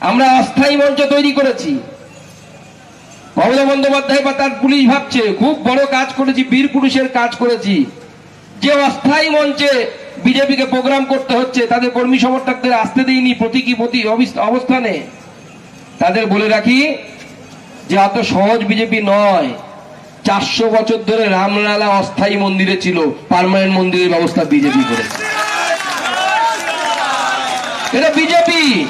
আমরা অস্থায়ী মঞ্চ তৈরি করেছি। মমতা বন্দ্যোপাধ্যায় বা তার পুলিশ ভাবছে, খুব বড় কাজ করেছি, বীর পুরুষের কাজ করেছি। যে অস্থায়ী মঞ্চে বিজেপিকে প্রোগ্রাম করতে হচ্ছে, তাদের কর্মী সমর্থকদের আসতে দিইনি প্রতীকী প্রতি অবস্থানে। তাদের বলে রাখি যে এত সহজ বিজেপি নয়। চারশো বছর ধরে রামলালা অস্থায়ী মন্দিরে ছিল, পার্মানেন্ট মন্দিরের ব্যবস্থা বিজেপি করেছে। এটা বিজেপি।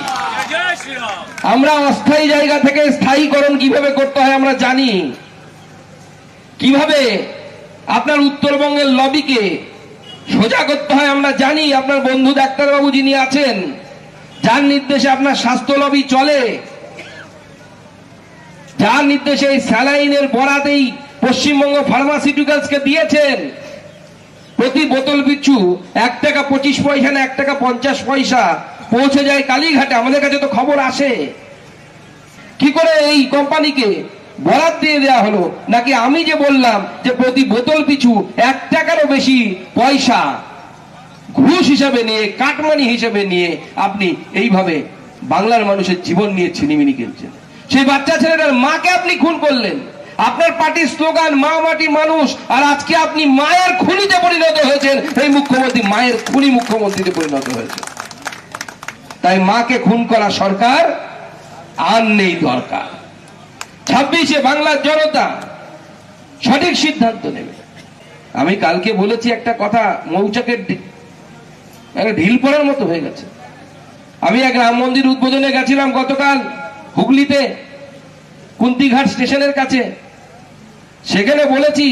আমরা অস্থায়ী জায়গা থেকে স্থায়ীকরণ কীভাবে করতে হয় আমরা জানি। কীভাবে আপনার উত্তরবঙ্গের লবিকে সোজা করতে হয় আমরা জানি। আপনার বন্ধু ডাক্তারবাবু যিনি আছেন, যার নির্দেশে আপনার স্বাস্থ্য লবি চলে, যার নির্দেশে এই স্যালাইনের বরাতেই পশ্চিমবঙ্গ ফার্মাসিউটিক্যালসকে দিয়েছেন। প্রতি বোতল পিছু এক টাকা পঁচিশ পয়সা না এক টাকা পঞ্চাশ পয়সা পৌঁছে যায় কালীঘাটে, আমাদের কাছে তো খবর আসে। কি করে এই কোম্পানিকে বরাদ দিয়ে দেওয়া হলো? নাকি আমি যে বললাম যে প্রতি বোতল পিছু এক টাকারও বেশি পয়সা ঘুষ হিসাবে নিয়ে, কাটমানি হিসেবে নিয়ে আপনি এইভাবে বাংলার মানুষের জীবন নিয়ে ছিনিমিনি খেলছেন। সেই বাচ্চা ছেলেটার মাকে আপনি খুন করলেন। আপনার পার্টির স্লোগান, মা মাটি মানুষ, আর আজকে আপনি মায়ের খুনিতে পরিণত হয়েছেন। এই মুখ্যমন্ত্রী, মায়ের খুনি মুখ্যমন্ত্রীতে পরিণত হয়েছে তাই মাকে খুন করা সরকার আর নেই দরকার। ছাব্বিশে বাংলার জনতা সঠিক সিদ্ধান্ত নেবে। আমি কালকে বলেছি একটা কথা, মৌচাকের ঢিল পড়ার মতো হয়ে গেছে। আমি এক রাম মন্দির উদ্বোধনে গেছিলাম গতকাল হুগলিতে, কুন্তিঘাট স্টেশনের কাছে। সেখানে বলেছি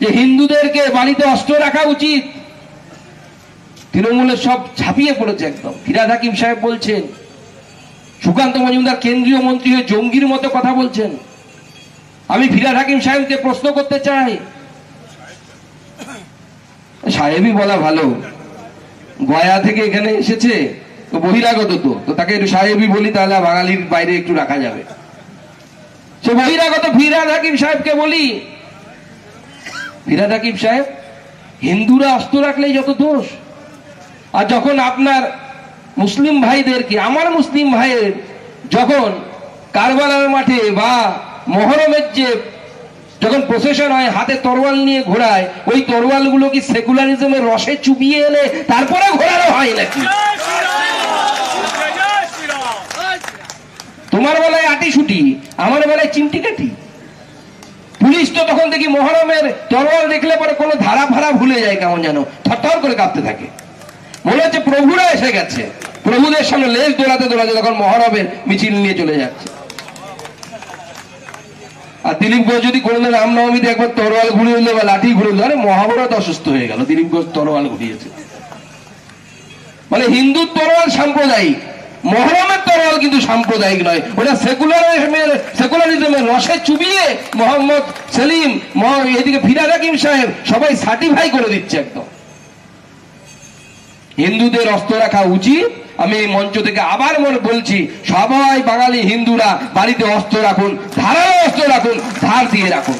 যে হিন্দুদেরকে বাড়িতে অস্ত্র রাখা উচিত। তৃণমূলের সব ছাপিয়ে পড়েছে একদম। ফিরাদ হাকিম সাহেব বলছেন, সুকান্ত মজুমদার কেন্দ্রীয় মন্ত্রী হয়ে জঙ্গির মতো কথা বলছেন। আমি ফিরাদ হাকিম সাহেবকে প্রশ্ন করতে চাই। সাহেবই বলা ভালো। গয়া থেকে এখানে এসেছে, তো বহিরাগত তো তো তাকে একটু সাহেবই বলি, তাহলে বাঙালির বাইরে একটু রাখা যাবে। সে বহিরাগত ফিরাদ হাকিম সাহেবকে বলি। ফিরাদ হাকিম সাহেব, হিন্দুরা অস্ত্র রাখলেই যত দোষ। আর যখন আপনার মুসলিম ভাইদেরকে, আমার মুসলিম ভাইয়ের যখন কারবালার মাঠে বা মহরমের যে যখন প্রসেশন হয়, হাতে তরোয়াল নিয়ে ঘোরায়, ওই তরোয়ালগুলো কি সেকুলারিজমের রসে চুবিয়ে এনে তারপরে ঘোরানো হয় নাকি? তোমার বেলায় আটি ছুটি আমার বেলায় চিমটি কাটি। পুলিশ তো তখন দেখি মহরমের তরোয়াল দেখলে পরে কোনো ধারা ফারা ভুলে যায় কেমন যেন, থরথর করে কাঁপতে থাকে। মনে হচ্ছে প্রভুরা এসে গেছে। প্রভুদের সামনে লেজ দোলাতে দোলাতে তখন মহরমের মিছিল নিয়ে চলে যাচ্ছে। আর দিলীপ ঘোষ যদি কোনোদিন রামনবমীতে একবার তরোয়াল ঘুরিয়ে দিল বা লাঠি ঘুরিয়ে দিল মহাভারত অসুস্থ হয়ে গেল। দিলীপ ঘোষ তরোয়াল ঘুরিয়েছে। মানে হিন্দুর তরোয়াল সাম্প্রদায়িক, মহরমের তরোয়াল কিন্তু সাম্প্রদায়িক নয়। ওটা সেকুলারিজমের সেকুলারিজমের রসে চুবিয়ে মোহাম্মদ সেলিম এদিকে ফিরাদ হাকিম সাহেব সবাই সার্টিফাই করে দিচ্ছে একদম। হিন্দুদের অস্ত্র রাখা উচিত? আমি এই মঞ্চ থেকে আবার মনে বলছি, সবাই বাঙালি হিন্দুরা বাড়িতে অস্ত্র রাখুন, ধারালো অস্ত্র রাখুন, ধার দিয়ে রাখুন।